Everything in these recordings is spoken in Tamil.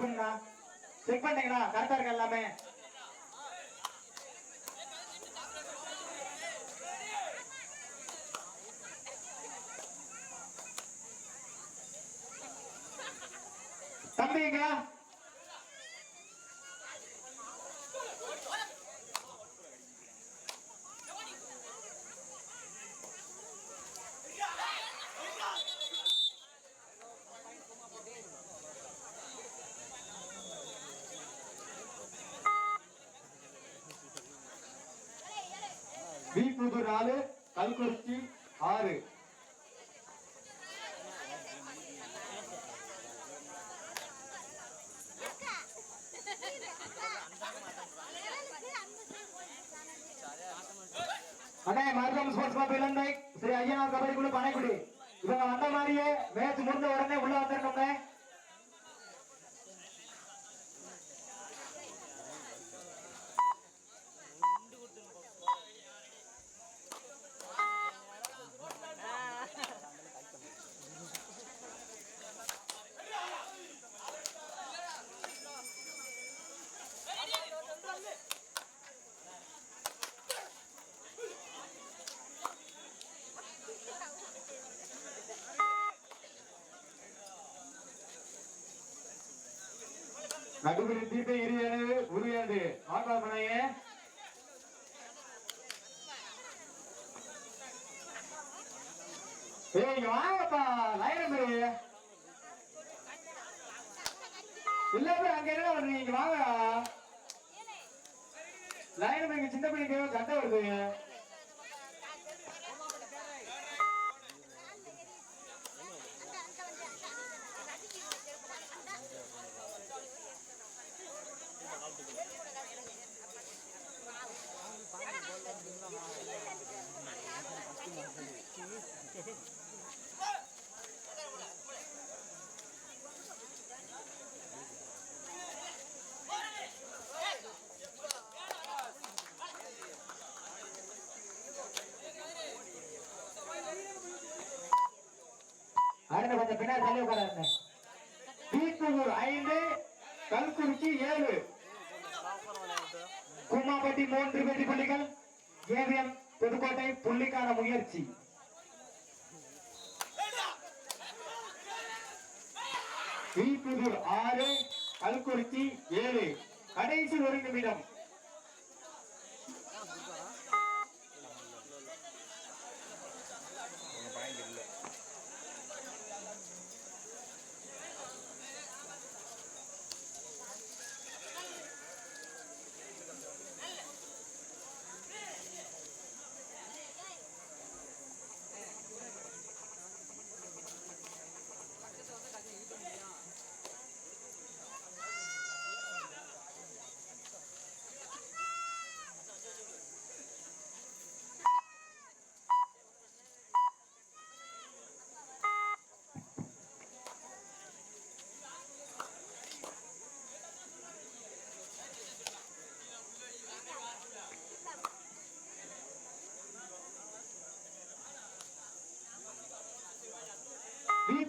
போட்டோ செக் பண்ணுங்க பண்ணீங்களா கரெக்டா இருக்கு எல்லாமே? தம்பிங்க வி புது நாலு கல்குறிச்சி ஆறு. அண்ணே மருத்துவம் ஸ்போர்ட்ஸ் கிளப் இலந்தை ஸ்ரீ ஐயனார் கபடி குழு பனைக்குடி. இவங்க வந்த மாதிரியே மேட்ச் முடிஞ்ச உடனே உள்ள வந்துடணும்னே. நடுவில் தீப எரியாது உரியாது ஆக்காமனையே ஏய் இங்க வாங்கப்பா. லைன் இல்ல போய் அங்க என்ன பண்றீங்க வாங்க. லைனம் இங்க சின்ன பிள்ளைங்க சண்டை வருது. பின்னாடி தள்ளி உட்காராருங்க. ஐந்து கல்குறிச்சி ஏழு. கும்மாப்பட்டி மூன்று வெற்றி புள்ளிகள். ஏவிஎம் புதுக்கோட்டை புள்ளிக்கான முயற்சி. ஆறு கல்குறிச்சி ஏழு. கடைசி ஒரு நிமிடம்.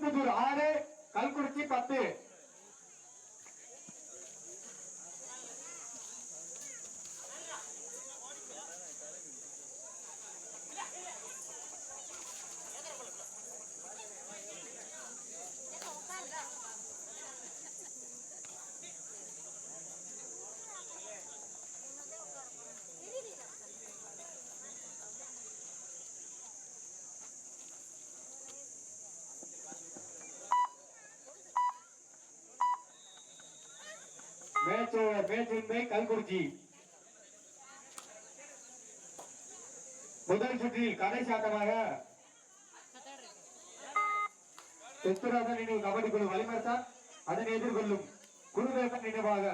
தீப்புதூர் ஆறு கல்குறிச்சி பத்து பேச்சு மேட்ச் கல்குறிச்சி முதல் சுற்றில் கடைசி ஆட்டமாக சித்ராசன் நினைவு கபடி குழு வழிமறுத்தார் அதனை எதிர்கொள்ளும் குருதேசன் நினைவாக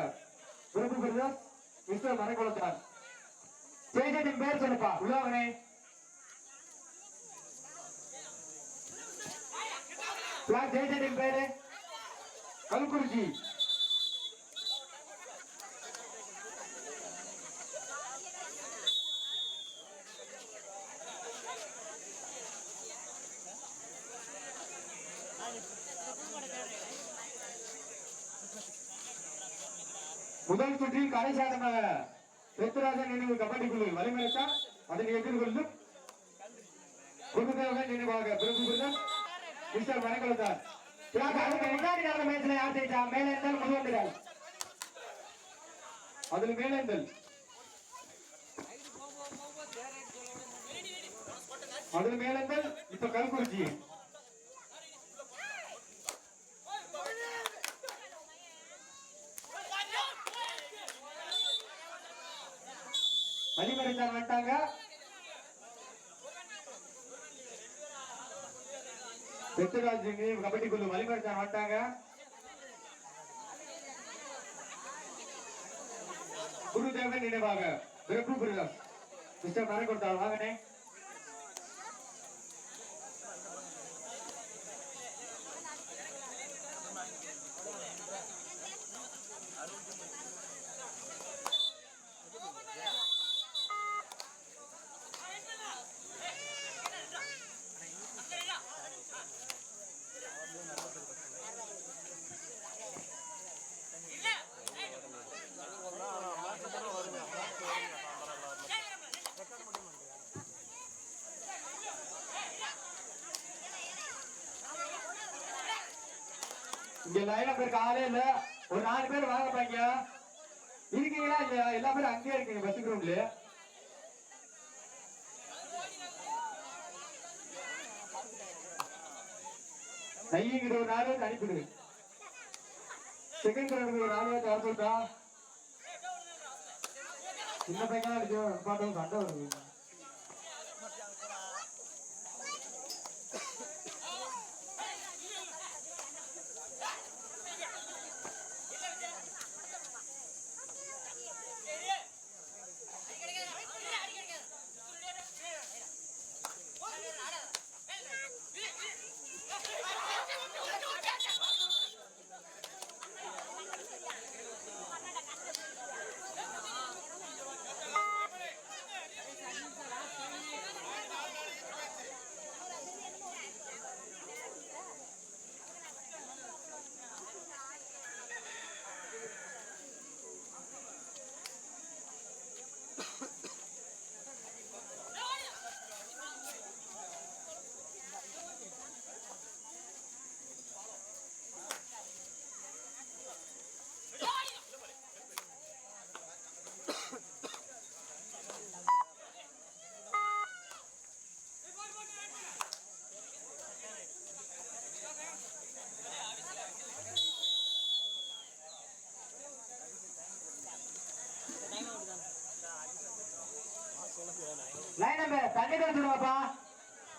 பிரபு பிரதர்ஸ் மிஸ்டர் மறைக்குளத்தார் ஜெயஜனின் பேர் சொல்லுப்பா உள்ளாவனே ஜெயஜனின் பேரு கல்குறிச்சி முதல் சுற்றில் கடைசாதமாக பெத்ராஜன் நினைவு கபடி குழு வலிமறைத்தார் அதனை எதிர்கொள்ளும் குருதேவன் நினைவாக பிரபு மிஸ்டர் மரக்குளத்தார் முன்னாடி நடந்த மேட்ச்ல யார் ஜெயிச்சா? மேல இருந்தால் முதல் மேலேந்தல் அதுல மேலேந்தல் இப்ப கல்குறிச்சி. வழிமறைச்சார் வந்துட்டாங்க பெத்துராஜ் கபடி குழு வழிமறைச்சார் வந்துட்டாங்க குருதேவன் நினைவாக பிரபு பிரதாஸ் மிஸ்டர் மரம் கொடுத்தாள் இங்க லைனா பேருக்கு காலே இல்ல. ஒரு நாலு பேர் வாங்க பாங்க இருக்கீங்களா இல்லையா? எல்லா பேரும் அங்கேயே இருக்கீங்க பஸ் கிரவுண்ட்ல நையிங்கிற ஒரு நாலு பேர் அனுப்பிடு செகண்ட் கிரவுண்ட் ஒரு நாலு பேர் வர சின்ன பையனா இருக்கு பாட்டும் சண்டை வருது லைன் நம்பர் தண்ணி தந்துடுவாப்பா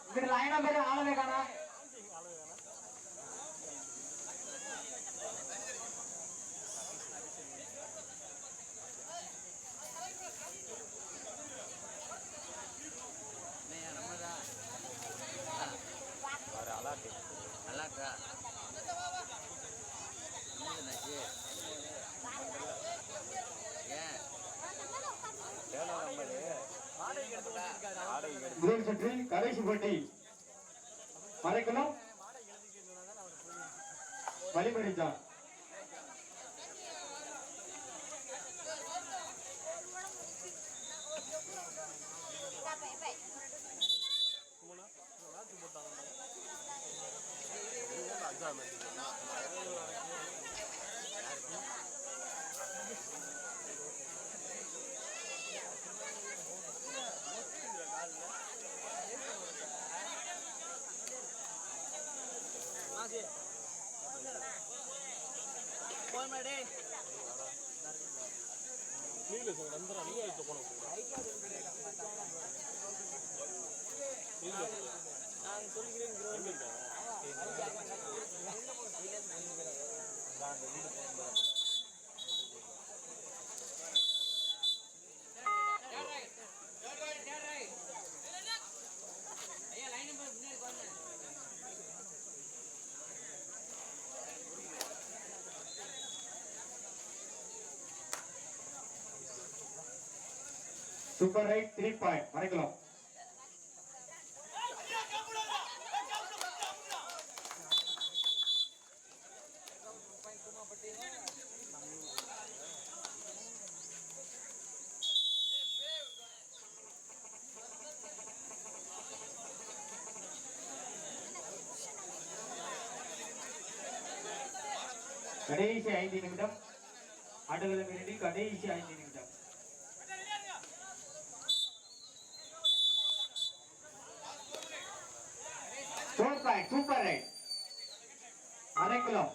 இங்கிட்டு லைன் நம்பர் ஆளவே காணா நல்லா இருக்கா என்னதுண்ணாச்சு ஏன் முதல் சுற்றில் கடைசி போட்டி மறைக்கணும் வழிமறித்தான் போய் சூப்பர் ரைட் த்ரீ பாயிண்ட் வரைக்கலாம் கடைசி ஐந்து நிமிடம். ஆட்டகளம் இறுதி கடைசி ஐந்து நிமிடம். Super super right Araikulam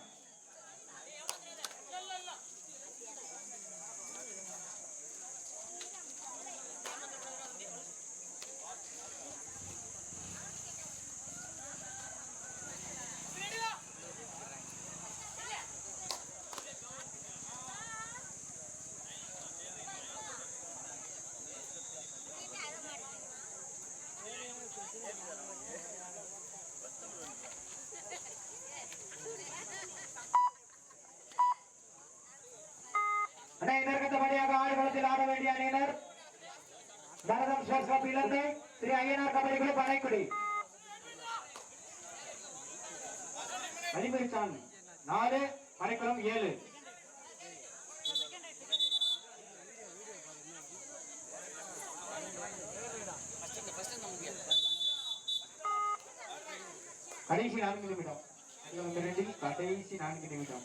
sports Sri Ayyanar kabaddi குழு பனைக்குடி அலிமரிச்சான் நாலு பனைக்குளம் ஏழு. கடைசி நான்கு நிமிடம் கடைசி நான்கு நிமிடம்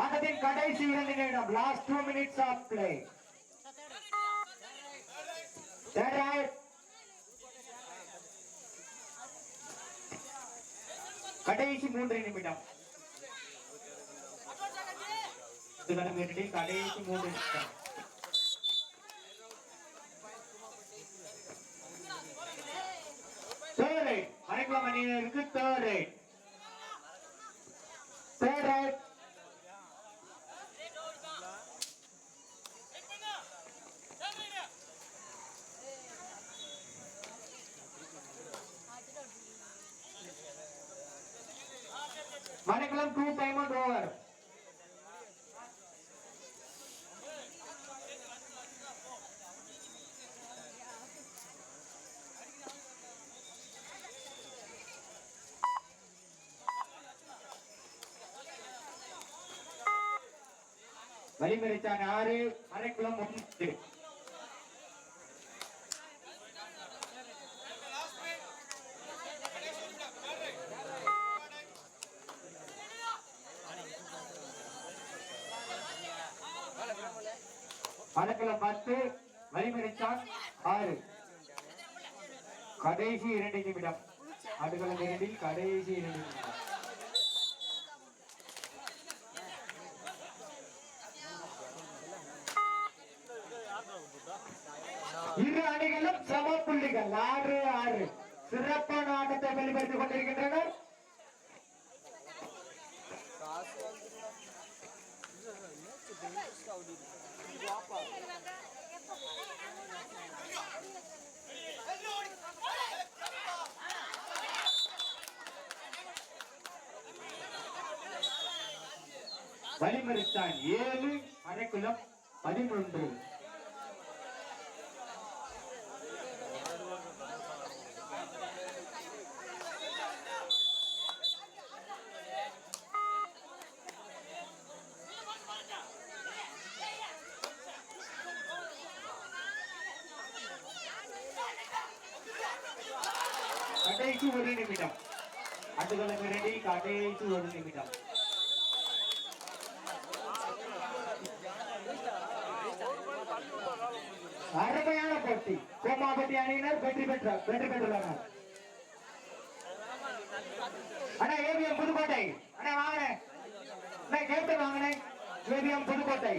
ஆட்டத்தின் கடைசி இரண்டு நிமிடம். Last two minutes of play கடைசி மூன்று நிமிடம். கடைசி மூன்று நிமிடம். தேர்ட் ரைட் அணியினருக்கு third third right Manikulam two time and over Valimarichan ஆறு மறைக்குளம் ஒன்று. மணக்குளம் பத்து வலிமறிச்சான் ஆறு. கடைசி இரண்டு நிமிடம். அடுக்கல இரண்டில் கடைசி இரண்டு நிமிடம். சம ஆறு ஆறு சிறப்பான ஆட்டத்தை வெளிப்படுத்திக் கொண்டிருக்கின்றனர். வழிமறித்தான் ஏழு அரைக்குளம் பதினொன்று. கடைசி ஒரு நிமிடம். அதுகளும் ரெடி கடைசி ஒரு நிமிடம். அருமையான போட்டி. கோமாபட்டி அணியினர் வெற்றி பெற்ற வெற்றி பெற்றுள்ளனர். அண்ணா ஏபிஎம் புதுக்கோட்டை. அண்ணா வாங்கினேன் கேட்டு வாங்கினேன் ஏபிஎம் புதுக்கோட்டை.